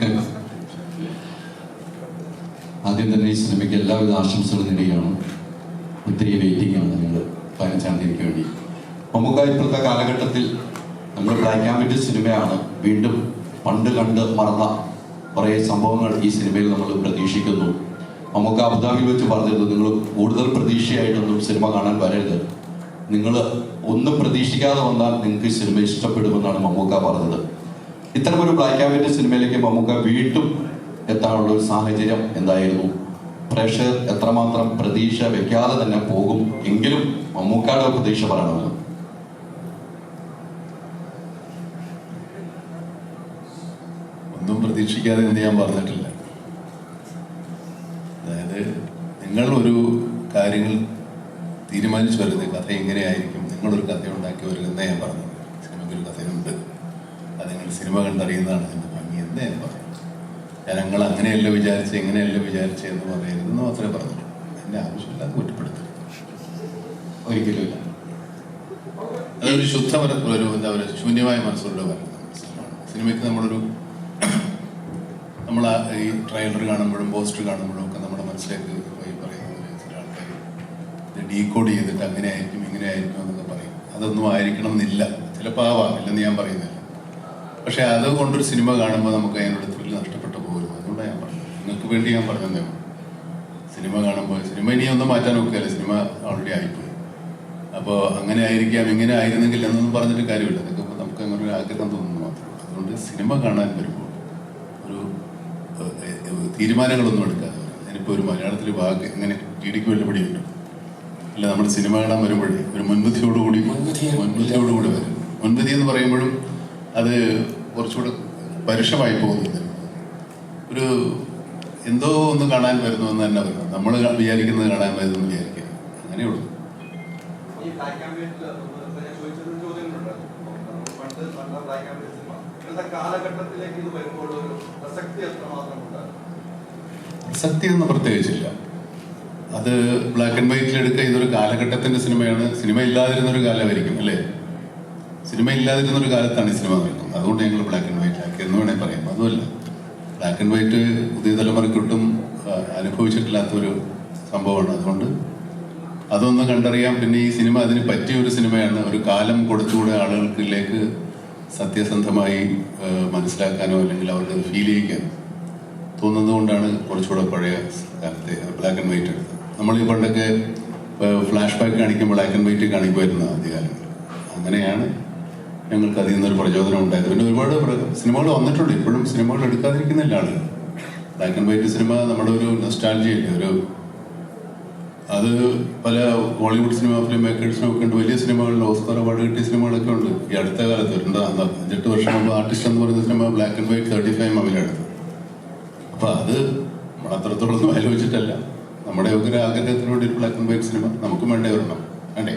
ആദ്യം തന്നെ ഈ സിനിമയ്ക്ക് എല്ലാവിധ ആശംസകളും നേടുകയാണ് ഒത്തിരി വെയിറ്റിംഗ് ആണ് നിങ്ങൾ പതിനഞ്ചാം തീയതിക്ക് വേണ്ടി. നമുക്ക് ഇപ്പോഴത്തെ കാലഘട്ടത്തിൽ നമ്മൾ ബ്ലാക്ക് ആൻഡ് സിനിമയാണ് വീണ്ടും പണ്ട് കണ്ട് മറന്ന കുറേ സംഭവങ്ങൾ ഈ സിനിമയിൽ നമ്മൾ പ്രതീക്ഷിക്കുന്നു. നമുക്ക് അബുദാബിയിൽ വെച്ച് പറഞ്ഞിരുന്നു നിങ്ങൾ കൂടുതൽ പ്രതീക്ഷയായിട്ടൊന്നും സിനിമ കാണാൻ വരരുത്. നിങ്ങൾ ഒന്നും പ്രതീക്ഷിക്കാതെ വന്നാൽ നിങ്ങൾക്ക് സിനിമ ഇഷ്ടപ്പെടുമെന്നാണ് മമ്മൂക്ക പറഞ്ഞത്. ഇത്തരമൊരു ബ്ലാക്ക് ആൻഡ് വൈറ്റ് സിനിമയിലേക്ക് മമ്മൂക്ക വീണ്ടും എത്താനുള്ള ഒരു സാഹചര്യം എന്തായിരുന്നു? പ്രേക്ഷകർ എത്രമാത്രം പ്രതീക്ഷ വെക്കാതെ തന്നെ പോകും എങ്കിലും മമ്മൂക്കയുടെ പ്രതീക്ഷ പറയണമല്ലോ. ഒന്നും പ്രതീക്ഷിക്കാതെ എന്ന് ഞാൻ പറഞ്ഞിട്ടില്ല. അതായത് നിങ്ങൾ ഒരു കാര്യങ്ങൾ തീരുമാനിച്ചു വരുന്നത് കഥ എങ്ങനെയായിരിക്കും? നിങ്ങളൊരു കഥ ഉണ്ടാക്കി വരുന്നേ ഞാൻ പറഞ്ഞത് സിനിമയ്ക്ക് ഒരു കഥയുണ്ട്. നിങ്ങൾ സിനിമ കണ്ടറിയുന്നതാണ് എന്റെ ഭംഗി എന്നേ പറഞ്ഞു ജനങ്ങൾ അങ്ങനെയല്ല വിചാരിച്ച് എങ്ങനെയല്ല വിചാരിച്ച് എന്ന് പറയരുതെന്ന് മാത്രമേ പറഞ്ഞുള്ളൂ ആവശ്യമില്ല ആവശ്യമില്ലാതെ കുറ്റപ്പെടുത്തരുത്. ഒരിക്കലുമില്ല അതൊരു ശുദ്ധ ഒരു എന്താ പറയുക ശൂന്യമായ മനസ്സിലുള്ള വരുന്ന മനസ്സിലാണ് സിനിമയ്ക്ക് നമ്മളൊരു നമ്മൾ ഈ ട്രെയിലർ കാണുമ്പോഴും പോസ്റ്റർ കാണുമ്പോഴും ഒക്കെ നമ്മുടെ മനസ്സിലേക്ക് പോയി പറയുന്ന ഡീകോഡ് ചെയ്തിട്ട് അങ്ങനെ ആയിരിക്കും ഇങ്ങനെ ആയിരിക്കും എന്നൊക്കെ പറയും. അതൊന്നും ആയിരിക്കണം എന്നില്ല ചിലപ്പോൾ ആവാം ഇല്ലെന്ന് ഞാൻ പറയുന്നില്ല. പക്ഷെ അത് കൊണ്ടൊരു സിനിമ കാണുമ്പോൾ നമുക്ക് അതിനോട് ത്രില്ല് നഷ്ടപ്പെട്ടു പോകരുത്. അതുകൊണ്ടാണ് ഞാൻ പറഞ്ഞത്. നിങ്ങൾക്ക് വേണ്ടി ഞാൻ പറഞ്ഞതേ സിനിമ കാണുമ്പോൾ സിനിമ ഇനി ഒന്നും മാറ്റാൻ നോക്കുകയല്ല? സിനിമ ഓൾറെഡി ആയിപ്പോയി. അപ്പോൾ അങ്ങനെ ആയിരിക്കാം ഇങ്ങനെ ആയിരുന്നെങ്കിൽ എന്നൊന്നും പറഞ്ഞിട്ട് കാര്യമില്ല. അതൊക്കെ നമുക്ക് അങ്ങനെ ഒരു ആഗ്രഹം തോന്നുന്നു മാത്രമേ. അതുകൊണ്ട് സിനിമ കാണാൻ വരുമ്പോൾ ഒരു തീരുമാനങ്ങളൊന്നും എടുക്കാതെ. ഞാനിപ്പോൾ ഒരു മലയാളത്തിൽ വാക്ക് ഇങ്ങനെ ടി ഡിക്ക് വെല്ലുപിടിയുണ്ട് അല്ല നമ്മൾ സിനിമ കാണാൻ വരുമ്പോഴേ ഒരു മുൻബുദ്ധിയോടുകൂടി മുൻബുദ്ധിയോടുകൂടി വരും. മുൻബുദ്ധി എന്ന് പറയുമ്പോഴും അത് കുറച്ചുകൂടെ പരുഷമായി പോകുന്നത് ഒരു എന്തോ ഒന്ന് കാണാൻ വരുന്നു എന്ന് തന്നെ വരണം നമ്മൾ വിചാരിക്കുന്നത് കാണാൻ വരുന്നു എന്ന് വിചാരിക്കുക അങ്ങനെയുള്ളൂ പ്രസക്തി ഒന്നും പ്രത്യേകിച്ചില്ല. അത് ബ്ലാക്ക് ആൻഡ് വൈറ്റിൽ എടുക്കുക ഇതൊരു കാലഘട്ടത്തിന്റെ സിനിമയാണ്. സിനിമ ഇല്ലാതിരുന്ന ഒരു കാലമായിരിക്കും അല്ലേ? സിനിമ ഇല്ലാതിരുന്ന ഒരു കാലത്താണ് ഈ സിനിമ നടക്കുന്നത് അതുകൊണ്ട് ഞങ്ങൾ ബ്ലാക്ക് ആൻഡ് വൈറ്റ് ആക്കി. എന്ന് വേണേൽ പറയാം. അതുമല്ല ബ്ലാക്ക് ആൻഡ് വൈറ്റ് പുതിയ തലമുറയ്ക്കൊട്ടും അനുഭവിച്ചിട്ടില്ലാത്തൊരു സംഭവമാണ്. അതുകൊണ്ട് അതൊന്ന് കണ്ടറിയാം. പിന്നെ ഈ സിനിമ അതിന് പറ്റിയ ഒരു സിനിമയാണ്. ഒരു കാലം കൊടുത്തുകൂടെ ആളുകൾക്കിലേക്ക് സത്യസന്ധമായി മനസ്സിലാക്കാനോ അല്ലെങ്കിൽ അവർക്ക് ഫീൽ ചെയ്യിക്കാനോ തോന്നുന്നത് കൊണ്ടാണ് കുറച്ചുകൂടെ പഴയ കാലത്തെ ബ്ലാക്ക് ആൻഡ് വൈറ്റ് എടുത്തത്. നമ്മൾ ഈ പണ്ടൊക്കെ ഫ്ലാഷ് ബാക്ക് കാണിക്കുമ്പോൾ ബ്ലാക്ക് ആൻഡ് വൈറ്റ് കാണിക്കുമായിരുന്നു ആദ്യകാലങ്ങളിൽ. അങ്ങനെയാണ് ഞങ്ങൾക്ക് അതിൽ നിന്നൊരു പ്രചോദനം ഉണ്ടായത്. പിന്നെ ഒരുപാട് സിനിമകൾ വന്നിട്ടുണ്ട്. ഇപ്പോഴും സിനിമകൾ എടുക്കാതിരിക്കുന്നില്ല ആളുകൾ. ബ്ലാക്ക് ആൻഡ് വൈറ്റ് സിനിമ നമ്മുടെ ഒരു നൊസ്റ്റാൾജിയല്ലേ ഒരു അത് പല ഹോളിവുഡ് സിനിമ ഫിലിം മേക്കേഴ്സിനും ഒക്കെ ഉണ്ട്. വലിയ സിനിമകളിൽ ഓസ്കാർ അവാർഡ് കിട്ടിയ സിനിമകളൊക്കെ ഉണ്ട്. ഈ അടുത്ത കാലത്ത് രണ്ട് അഞ്ചെട്ട് വർഷം മുമ്പ് ആർട്ടിസ്റ്റ് എന്ന് പറയുന്ന cinema black and white thirty five മമിലെടുത്തത് അപ്പൊ അത് ഒന്നും ആലോചിച്ചിട്ടല്ല. നമ്മുടെ ഒക്കെ ഒരു ആഗ്രഹത്തിനോട് ഒരു ബ്ലാക്ക് ആൻഡ് വൈറ്റ് സിനിമ നമുക്കും വേണ്ടേ വരണം വേണ്ടേ?